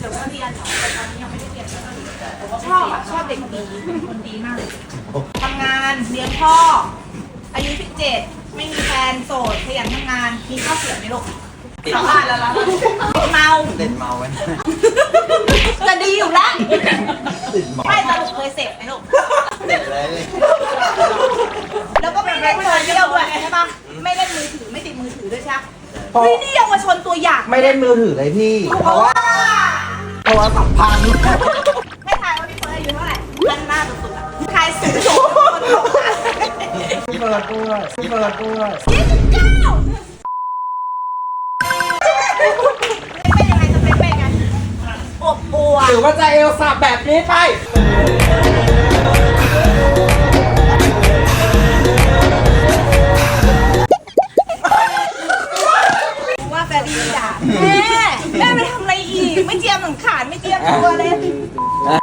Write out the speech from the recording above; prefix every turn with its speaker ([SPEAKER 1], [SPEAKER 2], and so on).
[SPEAKER 1] ชอบอะชอบเด็กดีเป็นคนดีมากเลยทำงานเลี้ยงพ่อ อายุ17ไม่มีแฟนโสดขยันทำงานมีข้อเสียไหมลูกสัมภาษณ์แล้วแล้วเมา
[SPEAKER 2] เล่นเมาไว้
[SPEAKER 1] จะดีอยู่แล้ว
[SPEAKER 2] ติดเมา
[SPEAKER 1] ไม่สรุปเคยเสพไหมลูก
[SPEAKER 2] ติดเลย
[SPEAKER 1] แล้วก็ไม่เล่นโซเชียลด้วยใช่ปะไม่เล่นมือถือไม่ติดมือถือด้วยใช่ปะ
[SPEAKER 3] เพราะ
[SPEAKER 1] เฮ้ยนี่เยาวชนตัวอย่าง
[SPEAKER 3] ไม่ได้มือถือเลยพี่ เพราะว่าโท รศัพท์พัง
[SPEAKER 1] ให้ทายว่าพี่เฟิร์สอายุเท่าไหร่พันหน้าสุดๆอะทายสูงสุด
[SPEAKER 3] พี่เบิร์ดด้วยพี่เบิร์ดด้วย
[SPEAKER 1] ยี่สิบเก้าเป็นยังไงจะเป็นเป็นไงอบอวล
[SPEAKER 3] หรือว่าจะเอลสับแบบนี้ไปั
[SPEAKER 1] งขาดไม่เตรียมตัวเลย